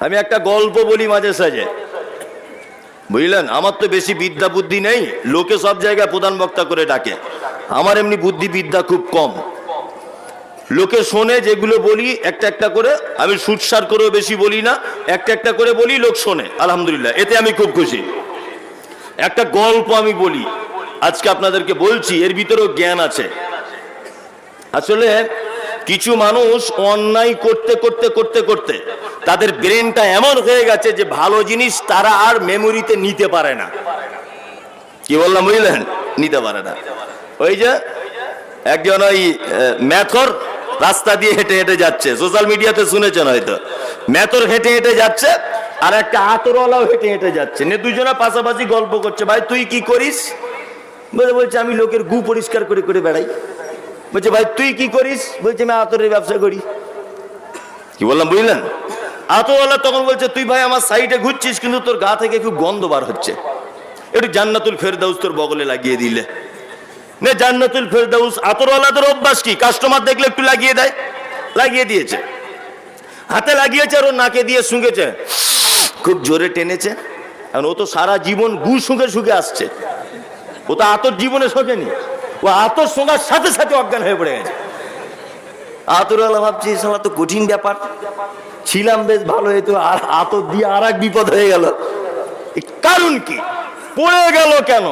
আমি একটা গল্প বলি মাঝে সাঝে। বুঝলেন? আমার তো বেশি বিদ্যা বুদ্ধি নেই, লোকে সব জায়গায় প্রধান বক্তা করে ডাকে। আমার এমনি বুদ্ধি বিদ্যা খুব কম। লোকে শোনে যেগুলো বলি, একটা একটা করে। আমি সুটসার করেও বেশি বলি না, একটা একটা করে বলি, লোক শোনে, আলহামদুলিল্লাহ। এতে আমি খুব খুশি। একটা গল্প আমি বলি, আজকে আপনাদেরকে বলছি, এর ভিতরেও জ্ঞান আছে। আসলে কিছু মানুষ অন্যায় করতে করতে করতে করতে তাদের ব্রেনটা এমন হয়ে গেছে যে ভালো জিনিস তারা আর মেমোরিতে নিতে পারে না। কি বললাম বুঝলেন? নিতে পারে না। ওই যে একজন ওই ম্যাথর রাস্তা দিয়ে হেঁটে হেঁটে যাচ্ছে। সোশ্যাল মিডিয়াতে শুনেছেন হয়তো। ম্যাথর হেঁটে হেঁটে যাচ্ছে আর একটা আতরওয়ালাও হেঁটে হেঁটে যাচ্ছে। নে দুজনে পাশাপাশি গল্প করছে, ভাই, তুই কি করিস? বলে বলছে, আমি লোকের গু পরিষ্কার করে করে বেড়াই। বলছে, ভাই, তুই কি করিস? বলছে, আমি আতরের ব্যবসা করি। কি বললাম বুঝলেন? আতরওয়ালা তখন বলছে, তুই ভাই আমার সাইডে ঘুরছিস, কিন্তু তোর গা থেকে খুব গন্ধ বার হচ্ছে। একটু জান্নাতুল ফেরদাউস তোর বগলে লাগিয়ে দিলে। নে, জান্নাতুল ফেরদাউস আতরওয়ালাদের অভ্যাস কি? কাস্টমার দেখলে একটু লাগিয়ে দেয়। লাগিয়ে দিয়েছে। হাতে লাগিয়েছে আর ও নাকে দিয়ে শুঁকেছে। খুব জোরে টেনেছে। কারণ ও তো সারা জীবন গু শুঁকে শুঁকে আসছে। ও তো আতর জীবনে শোকেনি। ও আতর শোঁকার সাথে সাথে অজ্ঞান হয়ে পড়ে গেছে। আতরওয়ালা ভাবছি তো কঠিন ব্যাপার। ছিলাম বেশ ভালো হতো আর আতর দিয়ে আর এক বিপদ হয়ে গেল। কারণ কি? পড়ে গেল কেন?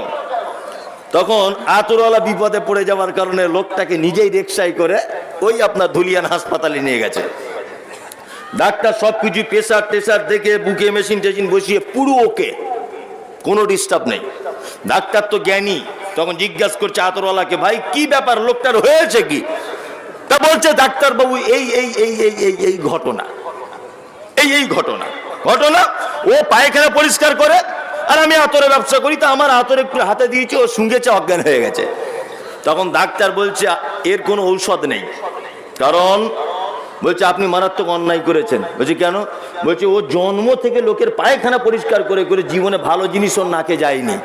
তখন আতরওয়ালা বিপদে পড়ে যাওয়ার কারণে লোকটাকে নিজেই রেকশাই করে ওই আপনার ধুলিয়ান হাসপাতালে নিয়ে গেছে। ডাক্তার সব কিছু প্রেশার টেশার দেখে বুকে মেশিন টেশিন বসিয়ে পুরো ওকে। কোনো ডিস্টার্ব নেই। ডাক্তার তো জ্ঞানী, তখন জিজ্ঞাসা করছে আতরওয়ালাকে ভাই, কি ব্যাপার? লোকটার হয়েছে কি? তা বলছে ডাক্তার বাবু এই এই এই এই এই এই ঘটনা। এই এই ঘটনা। ঘটনা, ও পায়খানা পরিষ্কার করে, আর আমি আতরের ব্যবসা করি, তা আমার আতর একটু হাতে দিয়েছে, ও শুঙ্গেছে, অজ্ঞান হয়ে গেছে। তখন ডাক্তার বলছে, এর কোনো ঔষধ নেই। কারণ, বলছে, আপনি মারাত্মক অন্যায় করেছেন। বলছে, কেন? বলছে, ও জন্ম থেকে লোকের পায়খানা পরিষ্কার করে করে জীবনে ভালো জিনিস ওর নাকে যায়নি।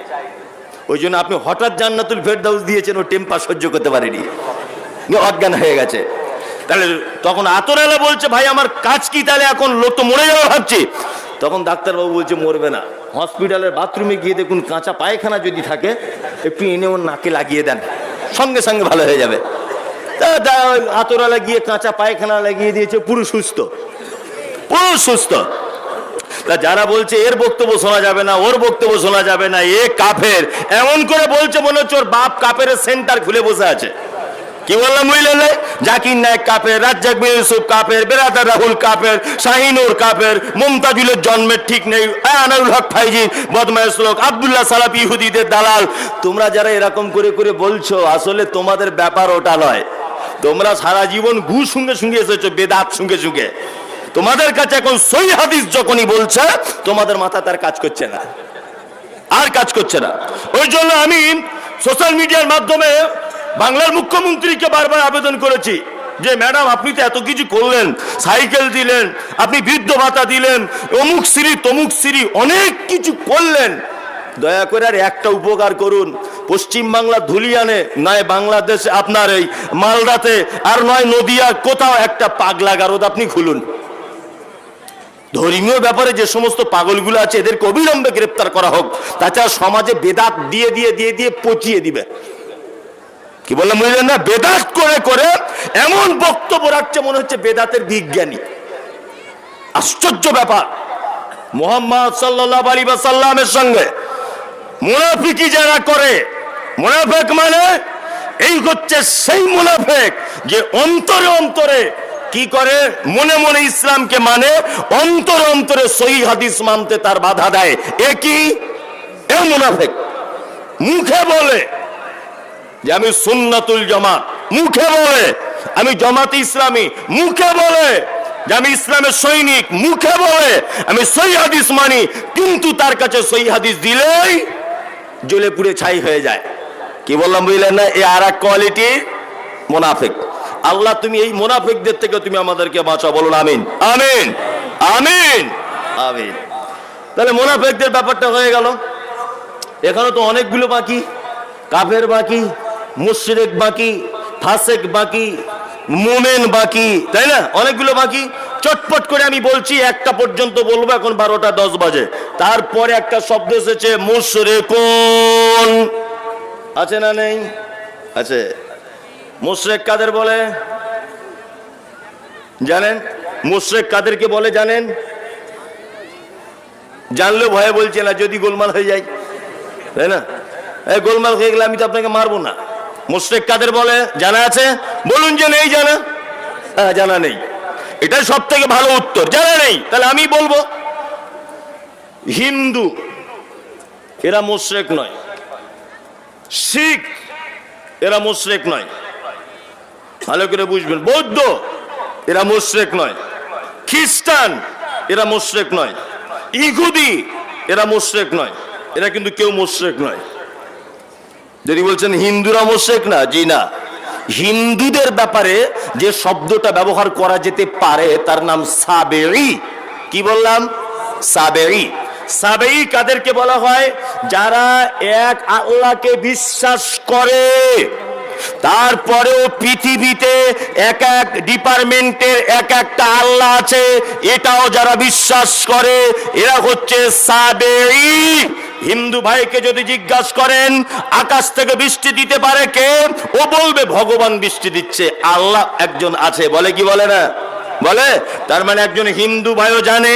ওই জন্য আপনি হঠাৎ জান্নাতুল ফেরদাউস দিয়েছেন, ও টেম্পা সহ্য করতে পারেনি। অজ্ঞান হয়ে গেছে। তাহলে তখন আতরালা বলছে, ভাই, আমার কাজ কি তাহলে? এখন লোক তো মরে যাবে ভাবছি। তখন ডাক্তারবাবু বলছে, মরবে না। হসপিটালের বাথরুমে গিয়ে দেখুন, কাঁচা পায়খানা যদি থাকে, একটু এনে ওর নাকে লাগিয়ে দেন। সঙ্গে সঙ্গে ভালো হয়ে যাবে। আতরালা গিয়ে কাঁচা পায়খানা লাগিয়ে দিয়েছে, পুরো সুস্থ। পুরো সুস্থ। তা যারা বলছে, এর বক্তব্য শোনা যাবে না, ওর বক্তব্য শোনা যাবে না, এ কাফের। এমন করে বলছে মনে হচ্ছে ওর বাপ কাফের সেন্টার খুলে বসে আছে। কি বললাম বুঝলেন জাকির নায়ক কাপের রাজ্জাক বিন ইউসুফ কাপের বেরাদার রাহুল কাফের, শাহিনুর কাপের মুমতাজুলের জন্মের ঠিক নেই। আনারুল হক ফাইজি বদমাইশ লোক, আব্দুল্লাহ সালাফ ইহুদিদের দালাল। তোমরা যারা এরকম করে করে বলছো, আসলে তোমাদের ব্যাপার ওটা নয়। তোমরা সারা জীবন ঘু সঙ্গে সঙ্গে এসেছ, বেদাত সঙ্গে সঙ্গে তোমাদের কাছে এখন সই হাদিস যখনই বলছে, তোমাদের মাথা তার কাজ করছে না। আর কাজ করছে না। ওই জন্য আমি সোশ্যাল মিডিয়ার মাধ্যমে বাংলার মুখ্যমন্ত্রীকে বারবার আবেদন করেছি যে, ম্যাডাম, আপনি তো এত কিছু করলেন, সাইকেল দিলেন, আপনি বৃদ্ধ ভাতা দিলেন, অমুক শ্রী তমুক শ্রী অনেক কিছু করলেন। দয়া করে আর একটা উপকার করুন। পশ্চিম বাংলা ধুলিয়ানে নয়, বাংলাদেশে আপনার এই মালদাতে আর নয়, নদিয়া কোথাও একটা পাগলা গারদ আপনি খুলুন। ধর্মীয় ব্যাপারে যে সমস্ত পাগলগুলো আছে, এদেরকে অবিলম্বে গ্রেপ্তার করা হোক। তাছাড়া সমাজে বেদাত দিয়ে দিয়ে দিয়ে দিয়ে পচিয়ে দিবে। কি বললাম বুঝলেন না? বেদাত করে করে এমন বক্তব্য রাখছে মনে হচ্ছে বেদাতের বিজ্ঞানী। আশ্চর্য ব্যাপার। মোহাম্মদ সাল্লাহ আলী সাল্লামের সঙ্গে মুনাফিকি যারা করে, মুনাফেক মানে এই হচ্ছে সেই মুনাফেক যে অন্তরে অন্তরে কি করে? মনে মনে ইসলামকে মানে অন্তরে অন্তরে সহি হাদিস মানতে তার বাধা দেয়। এ কি? এ মুনাফেক। মুখে বলে যে আমি সুন্নাতুল জামাত। মুখে বলে, আমি জামাত ইসলামী, মুখে বলে যে আমি ইসলামের সৈনিক, মুখে বলে আমি সই হাদিস মানি, কিন্তু তার কাছে সই হাদিস দিলেই জ্বলে পুড়ে ছাই হয়ে যায়। কি বললাম বুঝলেন না? এ আর কোয়ালিটি মোনাফেক। আল্লাহ, তুমি এই মোনাফেকদের থেকে তুমি আমাদেরকে বাঁচাও, বলুন আমিন। আমিন। আমিন। আমিন। তাহলে মোনাফেকদের ব্যাপারটা হয়ে গেল। এখানে তো অনেকগুলো বাকি, কাফের বাকি মুশরিক বাকি, ফাসেক বাকি, মোমেন বাকি, তাই না? অনেকগুলো বাকি। চটপট করে আমি বলছি, একটা পর্যন্ত বলব, এখন বারোটা দশ বাজে। তারপরে একটা শব্দ এসেছে মুসরে কোন আছে না নেই? আছে। মুশরেক কাদের বলে? জানেন? মুশরেক কাদেরকে বলে জানেন? জানলে ভয়ে বলছে না, যদি গোলমাল হয়ে যায়। তাই না? গোলমাল হয়ে গেলে আমি তো আপনাকে মারবো না। মুশরেক কাদের বলে, জানা আছে? বলুন যে নেই জানা। হ্যাঁ জানা নেই। এটাই সব থেকে ভালো উত্তর। জানা নেই। তাহলে আমি বলব, হিন্দু, এরা মুশরেক নয়। শিখ, এরা মুশরেক নয়। ভালো করে বুঝবেন। বৌদ্ধ, এরা মুশরেক নয়। খ্রিস্টান, এরা মুশরেক নয়। ইহুদি, এরা মুশরেক নয়। এরা কিন্তু কেউ মুশরেক নয়। যদি বলছেন হিন্দুরা মোশেক না, জি না। হিন্দুদের ব্যাপারে যে শব্দটা ব্যবহার করা যেতে পারে, তার নাম সাবেরি কি বললাম? সাবেরি সাবেই কাদেরকে বলা হয়? যারা এক আল্লাহকে বিশ্বাস করে। তারপরেও পৃথিবীতে এক এক ডিপার্টমেন্টের এক একটা আল্লাহ আছে, এটাও যারা বিশ্বাস করে, এরা হচ্ছে হিন্দু ভাইকে যদি জিজ্ঞাসা করেন, আকাশ থেকে বৃষ্টি দিতে পারে কে? ও বলবে, ভগবান বৃষ্টি দিচ্ছে, আল্লাহ একজন আছে। বলে কি বলে না? বলে? তার মানে একজন হিন্দু ভাইও জানে,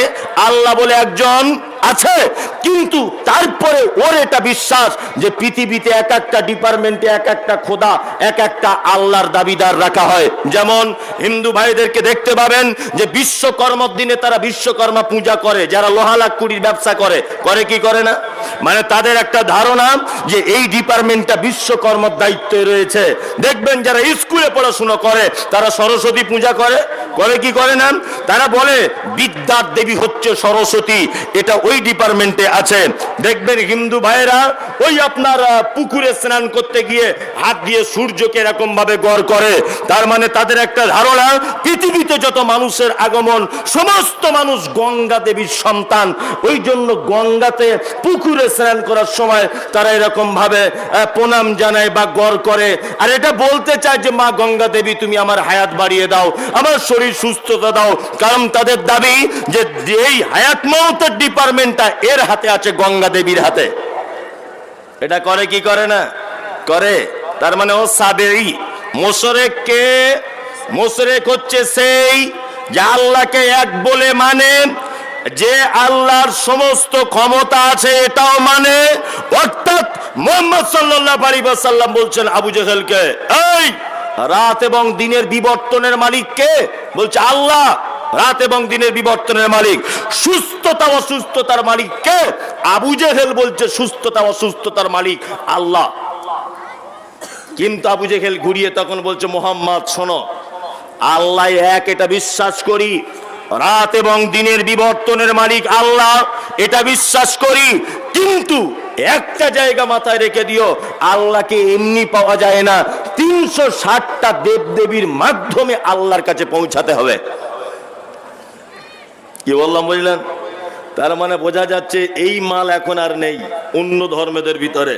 আল্লাহ বলে একজন আছে। কিন্তু তারপরে ওর এটা বিশ্বাস যে পৃথিবীতে এক একটা ডিপার্টমেন্টে এক একটা খোদা, এক একটা আল্লাহর দাবিদার রাখা হয়। যেমন হিন্দু ভাইদেরকে দেখতে পাবেন যে বিশ্বকর্মার দিনে তারা বিশ্বকর্মা পূজা করে, যারা লোহা লাকুড়ির ব্যবসা করে। করে কি করে না? মানে তাদের একটা ধারণা যে এই ডিপার্টমেন্টটা বিশ্বকর্মার দায়িত্বে রয়েছে। দেখবেন যারা স্কুলে পড়াশোনা করে, তারা সরস্বতী পূজা করে করে কি করে না তারা বলে, বিদ্যার দেবী হচ্ছে সরস্বতী, এটা ওই ডিপার্টমেন্টে আছে। দেখবেন হিন্দু ভাইয়েরা ওই আপনার পুকুরে স্নান করতে গিয়ে হাত দিয়ে সূর্যকে এরকম ভাবে গড় করে, তার মানে তাদের একটা ধারণা, পৃথিবীতে যত মানুষের আগমন, সমস্ত মানুষ গঙ্গা দেবীর সন্তান। ওই জন্য গঙ্গাতে পুকুরে স্নান করার সময় তারা এরকম ভাবে প্রণাম জানায় বা গড় করে। আর এটা বলতে চায় যে, মা গঙ্গা দেবী, তুমি আমার হায়াত বাড়িয়ে দাও, আমার শরীর সুস্থতা দাও। কারণ তাদের দাবি যে এই হায়াত মৌতের ডিপার্টমেন্টটা এর হাতে আছে, গঙ্গা দেবীর হাতে। এটা করে কি করে না? করে। তার মানে ও সাবেই মোশরেক কে মোশরেক হচ্ছে সেই যে আল্লাহকে এক বলে মানে। যে আল্লাহর সমস্ত ক্ষমতা আছে এটাও মানে। অর্থাৎ মোহাম্মদ সাল্লাল্লাহু আলাইহি ওয়াসাল্লাম বলছেন আবু জেহেলকে, এই, রাত এবং দিনের বিবর্তনের মালিক কে বলছে, আল্লাহ রাত এবং দিনের বিবর্তনের মালিক। সুস্থতা অসুস্থতার মালিক কে? আবু জেহেল বলছে, সুস্থতা অসুস্থতার মালিক আল্লাহ। কিন্তু আবু জেহেল ঘুরিয়ে তখন বলছে, মোহাম্মদ, শোনো, আল্লাহ এক, এটা বিশ্বাস করি। রাত এবং দিনের বিবর্তনের মালিক আল্লাহ, এটা বিশ্বাস করি। কিন্তু একটা জায়গা মাথায় রেখে দিও, আল্লাহকে এমনি পাওয়া যায় না। তিনশো ষাটটা দেব দেবীর মাধ্যমে আল্লাহর কাছে পৌঁছাতে হবে। কি বললাম বুঝলেন? তার মানে বোঝা যাচ্ছে এই মাল এখন আর নেই অন্য ধর্মেদের ভিতরে।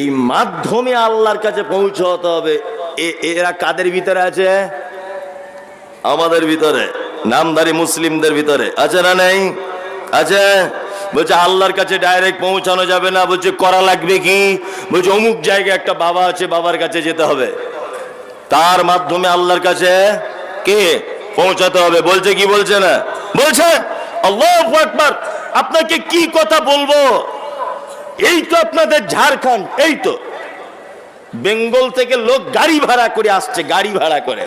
এই মাধ্যমে আল্লাহর কাছে পৌঁছতে হবে। এরা কাদের ভিতরে আছে? আমাদের ভিতরে নামধারী মুসলিমদের ভিতরে। আছে না নেই? আছে? বলছে, আল্লাহর কাছে ডাইরেক্ট পৌঁছানো যাবে না। বলছে, করা লাগবে কি? বলছে, অমুক জায়গায় একটা বাবা আছে, বাবার কাছে যেতে হবে। তার মাধ্যমে আল্লাহর কাছে কে? পৌঁছাতে হবে। বলছে কি বলছে না? বলছে আপনাকে কি কথা বলব? এই তো আপনাদের ঝাড়খণ্ড, এই তো। বেঙ্গল থেকে লোক গাড়ি ভাড়া করে আসছে, গাড়ি ভাড়া করে।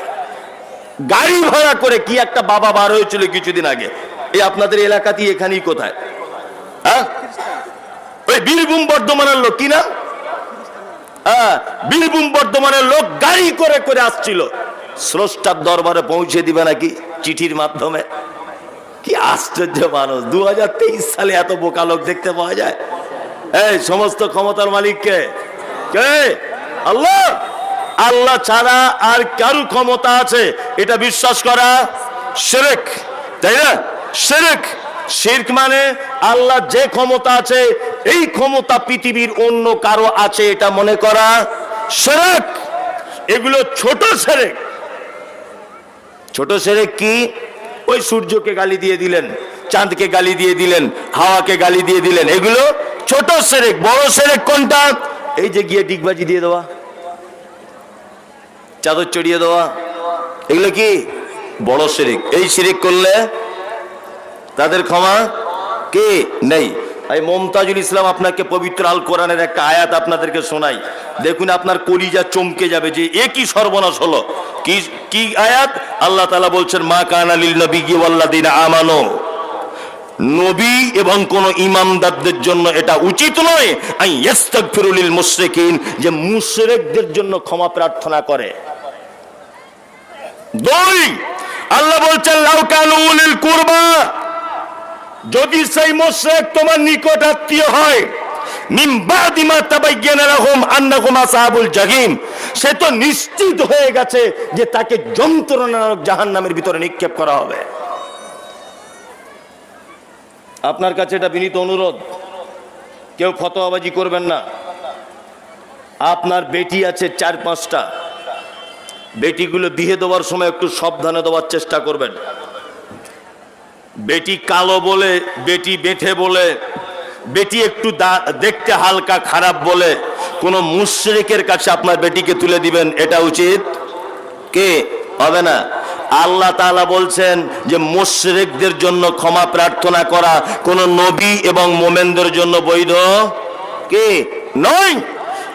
গাড়ি ভাড়া করে কি একটা বাবা বার হয়েছিল কিছুদিন আগে? এই আপনাদের এলাকাতেই এখানেই কোথায়? হ্যাঁ? ওই বীরভূম বর্ধমানের লোক, কি না হ্যাঁ বীরভূম বর্ধমানের লোক গাড়ি করে করে আসছিল। স্রষ্টার দরবারে পৌঁছে দিবে নাকি চিঠির মাধ্যমে? কি আশ্চর্য মানুষ। দু সালে এত বোকা লোক দেখতে পাওয়া যায়। এই, সমস্ত ক্ষমতার মালিক কে? আল্লাহ! আল্লাহ ছাড়া আর কারু ক্ষমতা আছে। এটা বিশ্বাস করা সেরেক, তাই না? সেরেক। শির্ক মানে আল্লাহ যে ক্ষমতা আছে, এই ক্ষমতা পৃথিবীর অন্য কারও আছে এটা মনে করা সেরেক। এগুলো ছোট সেরেক। ছোট সেরেক কি? ওই সূর্যকে গালি দিয়ে দিলেন, চাঁদকে গালি দিয়ে দিলেন, হাওয়াকে গালি দিয়ে দিলেন। এগুলো ছোট সেরেক, বড় সেরেক কোনটা? এই যে গিয়ে ডিগবাজি দিয়ে দেওয়া, চাদর চড়িয়ে দেওয়া, এগুলো কি? বড় শিরিক এই শিরিক করলে তাদের ক্ষমা কে? নেই। এই মমতাজুল ইসলাম আপনাকে পবিত্র আল কোরআনের একটা আয়াত আপনাদেরকে শোনাই। দেখুন আপনার কলিজা চমকে যাবে যে এ কি সর্বনাশ হলো। কি কি আয়াত? আল্লাহ তালা বলছেন, মা কানালিল নবী আমানো। নবী এবং কোন ইমামদারদের জন্য এটা উচিত নয় যে মুশরিকদের জন্য ক্ষমা প্রার্থনা করে। দুই, আল্লাহ বলছেন, লাউ কানু উলিল কুরবা। যদি সেই মুশরিক তোমার নিকট আত্মীয় হয় সে তো নিশ্চিত হয়ে গেছে যে তাকে যন্ত্রণার জাহান্নামের ভিতরে নিক্ষেপ করা হবে। আপনার কাছে এটা বিনীত অনুরোধ, কেউ ফতোয়াবাজি করবেন না। আপনার বেটি আছে চার পাঁচটা। বেটিগুলো বিয়ে দেওয়ার সময় একটু সাবধানে দেওয়ার চেষ্টা করবেন। বেটি কালো বলে, বেটি বেঁথে বলে, বেটি একটু দেখতে হালকা খারাপ বলে, কোনো মুশরিকের কাছে আপনার বেটিকে তুলে দিবেন, এটা উচিত? কে? হবে না। আল্লাহ তাআলা বলছেন যে মুশরিকদের জন্য ক্ষমা প্রার্থনা করা কোন নবী এবং মোমেনদের জন্য বৈধ? কে? নয়।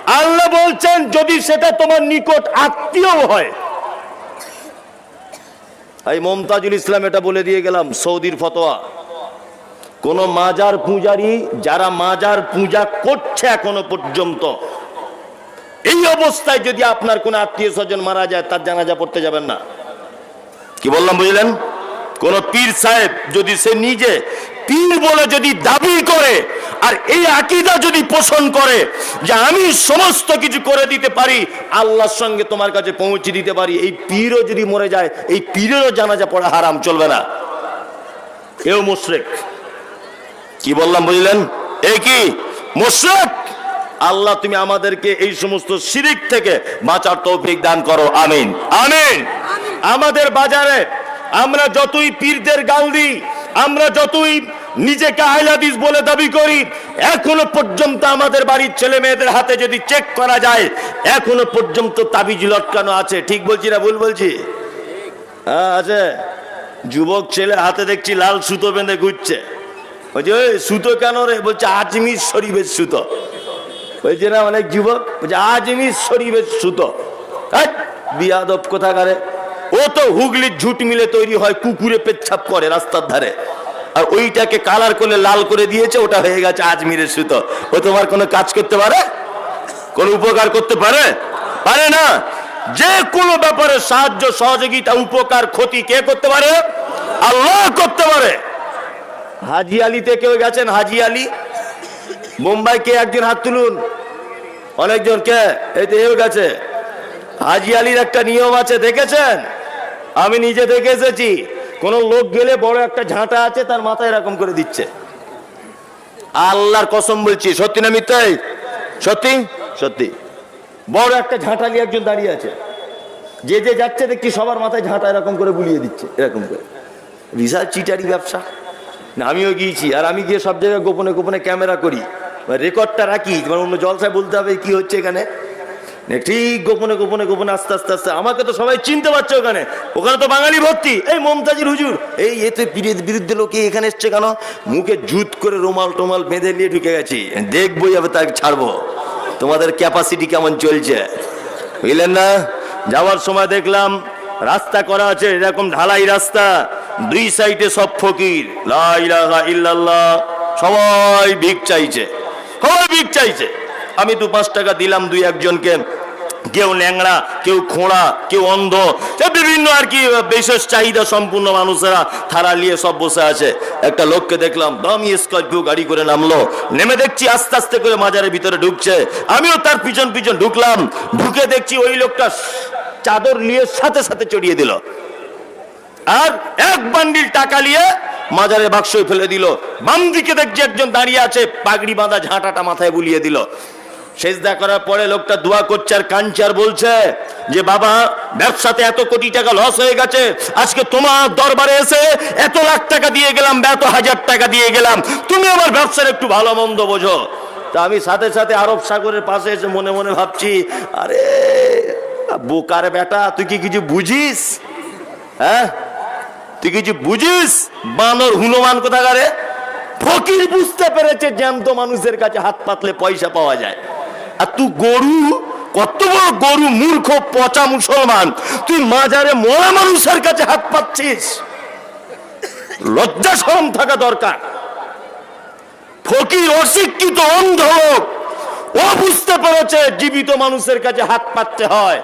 আল্লাহ বলছেন, যদি সেটা তোমার নিকট আত্মীয় হয় এই মমতাজুল ইসলাম এটা বলে দিয়ে গেলাম, সৌদির ফতোয়া। কোন মাজার পূজারি যারা মাজার পূজা করছে এখনও পর্যন্ত, এই অবস্থায় যদি আপনার কোন আত্মীয় স্বজন মারা যায়, তার জানাজা পড়তে যাবেন না। কি বললাম, বুঝলেন? কোন পীর সাহেব যদি সে নিজে পীর বলে যদি দাবি করে আর এই আকিদা যদি পোষণ করে যে আমি সমস্ত কিছু করে দিতে পারি আল্লাহর সঙ্গে তোমার কাছে পৌঁছে দিতে পারি এই পীরও যদি মরে যায় এই পীরেরও জানাজা পড়া হারাম চলবে না। এও মুশরেক। কি বললাম বুঝলেন? এই কি? মুশরেক? আল্লাহ তুমি আমাদেরকে এই সমস্ত শিরিক থেকে বাঁচার তৌফিক দান করো। আমিন। আমিন। আমাদের বাজারে আমরা যতই পীরদের গাল দিই আমরা যতই নিজেকে আহলাদিস বলে দাবি করি। এখনও পর্যন্ত আমাদের বাড়ির ছেলে মেয়েদের হাতে যদি চেক করা যায় এখনও পর্যন্ত তাবিজ লটকানো আছে। ঠিক বলছি না ভুল বলছি? হ্যাঁ আছে। যুবক ছেলে হাতে দেখছি লাল সুতো বেঁধে ঘুরছে। বলছে "ওই, সুতো কেন রে? বলছে আজমির শরীফের সুতো। বলছে না অনেক যুবক। বলছে আজমির শরীফের সুতো। বিয়াদব কোথাকারে? ও তো হুগলির ঝুট মিলে তৈরি হয় কুকুরে পেচ্ছাপ করে রাস্তার ধারে। আর ওইটাকে কালার করে লাল করে দিয়েছে, ওটা হয়ে গেছে আজমিরের সুতো। ও তোমার কোনো কাজ করতে পারে? কোনো উপকার করতে পারে? পারে না। যে কোনো ব্যাপারে সাহায্য, সহযোগিতা, উপকার, ক্ষতি কে করতে পারে? আল্লাহ করতে পারে। হাজি আলিতে কেউ গেছেন? হাজি আলী? মুম্বাই কে একজন হাত তুলুন। অনেকজন কে? এই তো এও গেছে। হাজি আলীর একটা নিয়ম আছে, দেখেছেন? আমি নিজে দেখে এসেছি। কোন লোক গেলে বড় একটা ঝাঁটা আছে তার মাথায় এরকম করে দিচ্ছে। আল্লাহর কসম বলছি সত্যি না মিথ্যাই সত্যি? সত্যি। বড় একটা ঝাঁটালি একজন দাঁড়িয়ে আছে। যে যে যাচ্ছে দেখছি সবার মাথায় ঝাঁটা এরকম করে বুলিয়ে দিচ্ছে এরকম করে। বিশাল চিটারি ব্যবসা। না, আমিও গিয়েছি আর আমি গিয়ে সব জায়গায় গোপনে গোপনে ক্যামেরা করি। রেকর্ডটা রাখি তোমার অন্য জলসায় বলতে হবে কি হচ্ছে এখানে। ঠিক গোপনে গোপনে গোপনে আস্তে আস্তে আস্তে। আমাকে তো সবাই চিনতে পারছে ওখানে। ওখানে তো বাঙালি ভর্তি। এই মমতাজির হুজুর। এই এতে বিরুদ্ধে লোকে এখানে এসছে কেন? মুখে জুত করে রুমাল টোমাল বেঁধে নিয়ে ঢুকে গেছি। দেখবোই যাবে তাকে ছাড়বো। তোমাদের ক্যাপাসিটি কেমন চলছে? বুঝলেন না? যাওয়ার সময় দেখলাম রাস্তা করা আছে, এরকম ঢালাই রাস্তা। দুই সাইডে সব ফকির। লা ইলাহা সবাই ভিক চাইছে। সবাই ভিক চাইছে। আমি দু পাঁচ টাকা দিলাম দুই একজনকে। কেউ ল্যাংড়া কেউ খোঁড়া, কেউ অন্ধ। বিভিন্ন আর কি বিশেষ চাহিদা সম্পূর্ণ মানুষেরা থারা নিয়ে সব বসে আছে। একটা লোককে দেখলাম, দামি স্করপিও গাড়ি করে নামলো। নেমে দেখছি আস্তে আস্তে করে মাজারের ভিতরে ঢুকছে। আমিও তার পিছন পিছন ঢুকলাম। ঢুকে দেখছি ওই লোকটা চাদর নিয়ে সাথে সাথে চড়িয়ে দিল। আর এক বান্ডিল টাকা নিয়ে মাজারের বাক্সয় ফেলে দিল। বাম দিকে দেখছি একজন দাঁড়িয়ে আছে, পাগড়ি বাঁধা, ঝাঁটাটা মাথায় বুলিয়ে দিল। সেজদা করার পরে লোকটা দোয়া করছে আর কাঁদছে আর বলছে যে, বাবা, ব্যবসাতে এত কোটি টাকা লস হয়ে গেছে। আজকে তোমার দরবারে এসে এত লাখ টাকা দিয়ে গেলাম এত হাজার টাকা দিয়ে গেলাম। তুমি আমার ব্যবসার একটু ভালো মন্দ বোঝো। তা আমি সাথে সাথে আরব সাগরের পাশে এসে মনে মনে ভাবছি, আরে, বোকার বেটা, তুই কি কিছু বুঝিস? হ্যাঁ? তুই কিছু বুঝিস? বানর, হুনুমান কোথাকারে? ফকির বুঝতে পেরেছে জ্যান্ত মানুষের কাছে হাত পাতলে পয়সা পাওয়া যায়। আর তুই গরু, কত বড় গরু, মূর্খ, পচা মুসলমান। তুই মাজারে মরা মানুষের কাছে হাত পাচ্ছিস। লজ্জা শরম থাকা দরকার। ফকির, অশিক্ষিত, অন্ধ ও বুঝতে পেরেছে জীবিত মানুষের কাছে হাত পাততে হয়।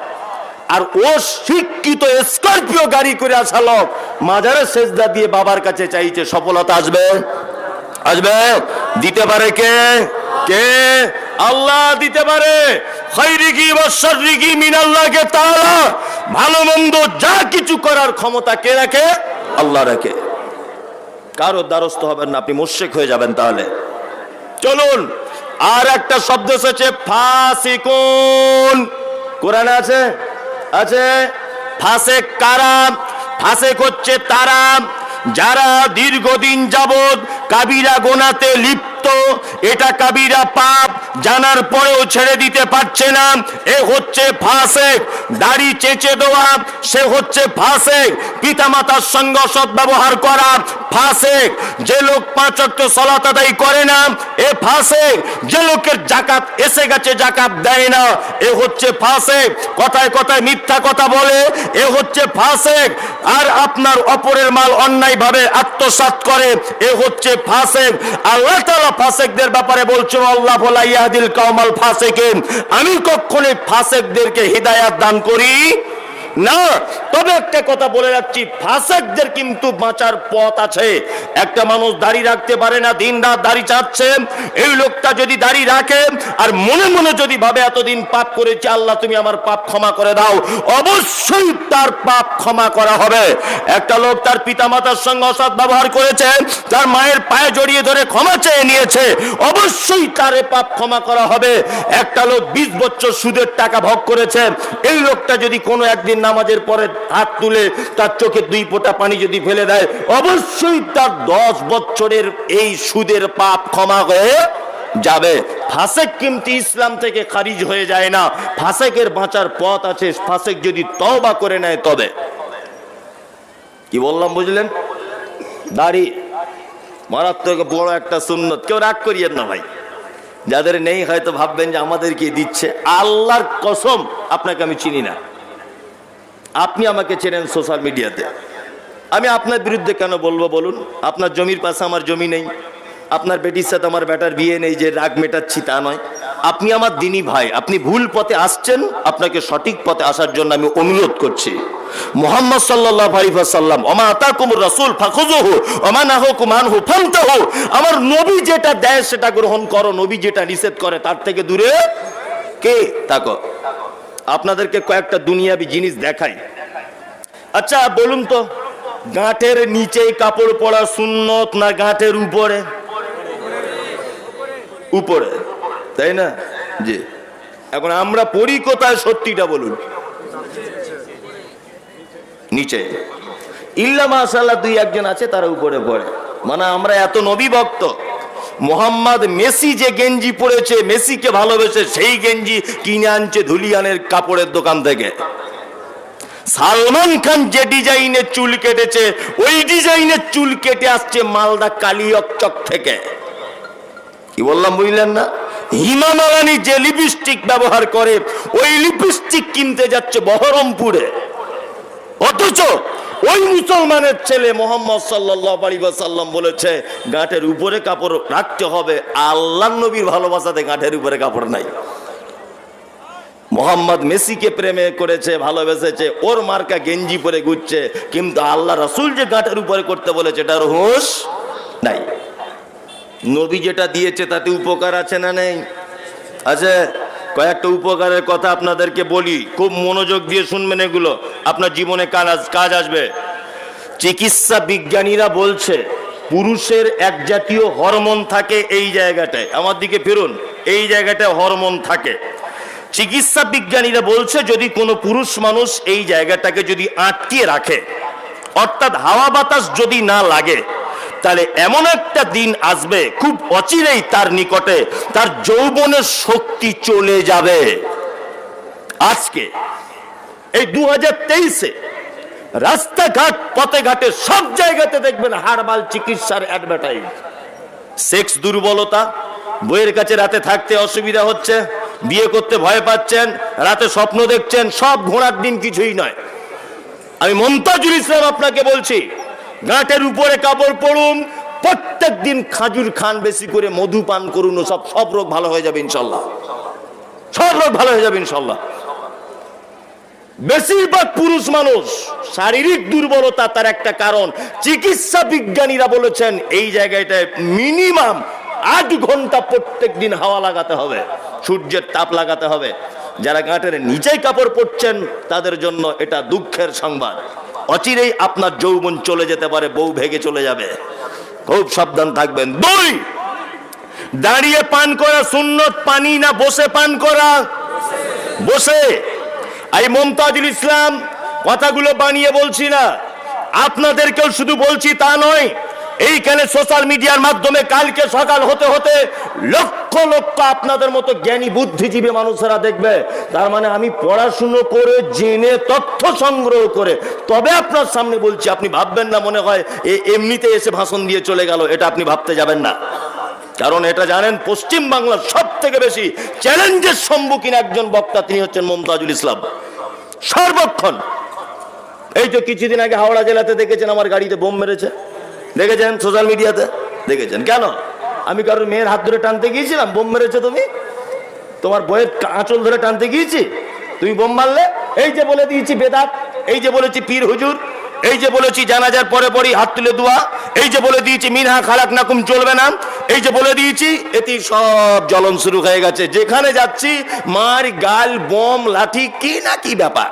আর ও শিক্ষিত স্করপিও গাড়ি করে আসা লোক মাজারে সেজদা দিয়ে বাবার কাছে চাইছে সফলতা আসবে? আসবে? দিতে পারে কে? কে আল্লাহ দিতে পারে? তাআলা। ভালো মন্দ যা কিছু করার ক্ষমতা কে রাখে? আল্লাহ রাখে। কারও দ্বারস্থ হবেন না, আপনি মোশেক হয়ে যাবেন তাহলে। চলুন, আর একটা শব্দ এসেছে, ফাসিকুন। কোরআনে আছে? আছে? ফাসেক কারা? ফাসেক হচ্ছে তারা যারা দীর্ঘদিন যাবৎ কাবিরা গোনাতে লিপ্ত এটা কাবিরা পাপ, জানার পরেও ছেড়ে দিতে পারছে না। এ হচ্ছে ফাসেক, দাড়ি চেঁচে দেওয়া, সে হচ্ছে ফাসেক। পিতামাতার সঙ্গে সৎ ব্যবহার করা, ফাসেক। যে লোক পাঁচ অক্ট করে না, এ ফাসেক। যে লোকের জাকাত এসে গেছে জাকাত দেয় না, এ হচ্ছে ফাসেক। কথায় কথায় মিথ্যা কথা বলে, এ হচ্ছে ফাসেক। আর আপনার অপরের মাল অন্যায় ভাবে আত্মসাৎ করে, এ হচ্ছে ফাসেক। আল্লাহ তাআলা ফাসেকদের ব্যাপারে বলছো আল্লাহ বলা ইয়াদিল কওমাল ফাসেকিন। আমি কখনই ফাসেকদেরকে হিদায়াত দান করি। না, তবে একটা কথা বলে যাচ্ছি ফাসাকদের কিন্তু বাঁচার পথ আছে। একটা মানুষ দাড়ি রাখতে পারে না, দিন রাত দাড়ি চাচ্ছে এই লোকটা যদি দাড়ি রাখে, আর মনে মনে যদি ভাবে, এতদিন পাপ করেছে, আল্লাহ তুমি আমার পাপ ক্ষমা করে দাও। অবশ্যই তার পাপ ক্ষমা করা হবে। একটা লোক তার পিতামাতার সঙ্গে অসৎ ব্যবহার করেছে, তার মায়ের পায়ে জড়িয়ে ধরে ক্ষমা চেয়ে নিয়েছে, অবশ্যই তারে পাপ ক্ষমা করা হবে। একটা লোক বিশ বছর সুদের টাকা ভোগ করেছে, এই লোকটা যদি কোনো একদিন নামাজের পরে হাত তুলে তার চোখে দুই ফোঁটা পানি যদি ফেলে দেয়, অবশ্যই তার দশ বছরের এই সুদের পাপ ক্ষমা হয়ে যাবে। ফাসেক কিন্তু ইসলাম থেকে খারিজ হয়ে যায় না। ফাসেকের বাঁচার পথ আছে। ফাসেক যদি তওবা করে নেয়, তবে। কি বললাম, বুঝলেন? দাড়ি মারাত্মক বড় একটা সুন্নত। কেউ রাগ করিয়েন না ভাই। যাদের নেই হয়তো ভাববেন যে আমাদেরকে দিচ্ছে। আল্লাহর কসম, আপনাকে আমি চিনি না। আপনি আমাকে চেনেন সোশ্যাল মিডিয়াতে। আমি আপনার বিরুদ্ধে কেন বলব বলুন? আপনার জমির পাশে আমার জমি নেই। আপনার বেটির সাথে আমার বেটার বিয়ে নেই, যে রাগ মেটাচ্ছি তা নয়। আপনি আমার দিনী ভাই, আপনি ভুল পথে আসছেন, আপনাকে সঠিক পথে আসার জন্য আমি অনুরোধ করছি। মোহাম্মদ সাল্লাহ আলিফাসাল্লাম অমা আতাকুমুর রাসূল, ফাখুযুহু, ওমা নাহাকুম আনহু ফান্তাহু আমার নবী যেটা দেয়, সেটা গ্রহণ করো। নবী যেটা নিষেধ করে, তার থেকে দূরে কে? তাকো। আপনাদেরকে কয়েকটা দুনিয়াবি জিনিস দেখাই। আচ্ছা বলুন তো, গাঁটের নিচেই কাপড় পরা সুন্নত না গাঁটের উপরে? উপরে, তাই না? জি। এখন আমরা পড়ি কোথায় সত্যিটা বলুন? নিচে। ইল্লা মাশাল্লাহ দুই একজন আছে, তারা উপরে পড়ে। মানে আমরা এত নবী ভক্ত মোহাম্মদ মেসি যে গেঞ্জি পরেছে, মেসিকে ভালোবেসে সেই গেঞ্জি কিনে আনছে ধুলিয়ানের কাপড়ের দোকান থেকে। সালমান খান যে ডিজাইনের চুল কেটেছে, ওই ডিজাইনের চুল কেটে আসছে মালদা কালিয়কচক থেকে। কি বললাম বুঝলেন না? হিমা মালানি যে লিপস্টিক ব্যবহার করে, ওই লিপস্টিক কিনতে যাচ্ছে বহরমপুরে। অথচ ওই মুসলমানের ছেলে মোহাম্মদ সাল্লাহ সাল্লাম বলেছে, গাঁটের উপরে কাপড় রাখতে হবে। আল্লাহ নবীর ভালোবাসাতে গাঁটের উপরে কাপড় নাই। মোহাম্মদ মেসিকে প্রেমে করেছে, ভালোবেসেছে, ওর মার্কা গেঞ্জি পরে ঘুরছে, কিন্তু আল্লাহ রসুল যে গাঁটের উপরে করতে বলেছে, এটার হুঁশ নাই। নবী যেটা দিয়েছে, তাতে উপকার আছে না নেই? আছে? কয়েকটা উপকারের কথা আপনাদেরকে বলি। খুব মনোযোগ দিয়ে শুনবেন এগুলো। আপনার জীবনে কাজ কাজ আসবে। চিকিৎসা বিজ্ঞানীরা বলছে, পুরুষের এক জাতীয় হরমোন থাকে এই জায়গাটায়। আমার দিকে ফিরুন, এই জায়গাটায় হরমোন থাকে। চিকিৎসা বিজ্ঞানীরা বলছে, যদি কোনো পুরুষ মানুষ এই জায়গাটাকে যদি আটকিয়ে রাখে, অর্থাৎ হাওয়া বাতাস যদি না লাগে তাহলে এমন একটা দিন আসবে, খুব অচিরেই তার নিকটে তার যৌবনের শক্তি চলে যাবে। আজকে, এই দু হাজার তেইশে রাস্তাঘাট পথে ঘাটে সব জায়গাতে দেখবেন হারবাল চিকিৎসার অ্যাডভার্টাইজ সেক্স দুর্বলতা বইয়ের কাছে রাতে থাকতে অসুবিধা হচ্ছে, বিয়ে করতে ভয় পাচ্ছেন, রাতে স্বপ্ন দেখছেন, সব ঘোড়ার দিন কিছুই নয়। আমি মমতাজুল ইসলাম আপনাকে বলছি গাঁটের উপরে কাপড় পরুন প্রত্যেক দিন খাজুর খান বেশি করে মধু পান করুন, সব সব রোগ ভালো হয়ে যাবে ইনশাল্লাহ সব রোগ ভালো হয়ে যাবে ইনশাল্লাহ বেশিরভাগ পুরুষ মানুষ শারীরিক দুর্বলতা তার একটা কারণ। চিকিৎসা বিজ্ঞানীরা বলেছেন, এই জায়গাটায় মিনিমাম আট ঘণ্টা প্রত্যেক দিন হাওয়া লাগাতে হবে, সূর্যের তাপ লাগাতে হবে। যারা গাঁটের নিচেই কাপড় পরছেন, তাদের জন্য এটা দুঃখের সংবাদ। অচিরেই আপনার যৌবন চলে যেতে পারে, বউ ভেগে চলে যাবে। খুব সাবধান থাকবেন। দুই, দাঁড়িয়ে পান করা সুন্নত, পানি না বসে পান করা। বসে। এই মমতাজুল ইসলাম, কথাগুলো বানিয়ে বলছি না। আপনাদেরকেও শুধু বলছি তা নয় এইখানে সোশ্যাল মিডিয়ার মাধ্যমে কালকে সকাল হতে হতে লক্ষ লক্ষ আপনাদের মতো জ্ঞানী বুদ্ধিজীবী মানুষেরা দেখবে। তার মানে আমি পড়াশুনো করে, জেনে, তথ্য সংগ্রহ করে, তবে আপনার সামনে বলছি, আপনি ভাববেন না মনে হয় এমনিতে এসে ভাষণ দিয়ে চলে গেল, এটা আপনি ভাবতে যাবেন না। কারণ এটা জানেন, পশ্চিম বাংলার সব থেকে বেশি চ্যালেঞ্জের সম্মুখীন একজন বক্তা, তিনি হচ্ছেন মমতাজুল ইসলাম। সর্বক্ষণ। এই তো কিছুদিন আগে হাওড়া জেলাতে দেখেছেন, আমার গাড়িতে বোম মেরেছে। দেখেছেন সোশ্যাল মিডিয়াতে দেখেছেন। কেন? আমি কারোর মেয়ের হাত ধরে টানতে গিয়েছিলাম, বোম মেরেছে তুমি? তোমার বইয়ের আঁচল ধরে টানতে গিয়েছি? তুমি বোম মারলে? এই যে বলে দিয়েছি বেদাত, এই যে বলেছি পীর হুজুর, এই যে বলেছি জানাজার পরে পরই হাত তুলে দোয়া, এই যে বলে দিয়েছি মিনহা খালাক নাকুম চলবে না, এই যে বলে দিয়েছি এটি সব জ্বলন শুরু হয়ে গেছে। যেখানে যাচ্ছি, মার গাল, বোম, লাঠি, কি না কি ব্যাপার?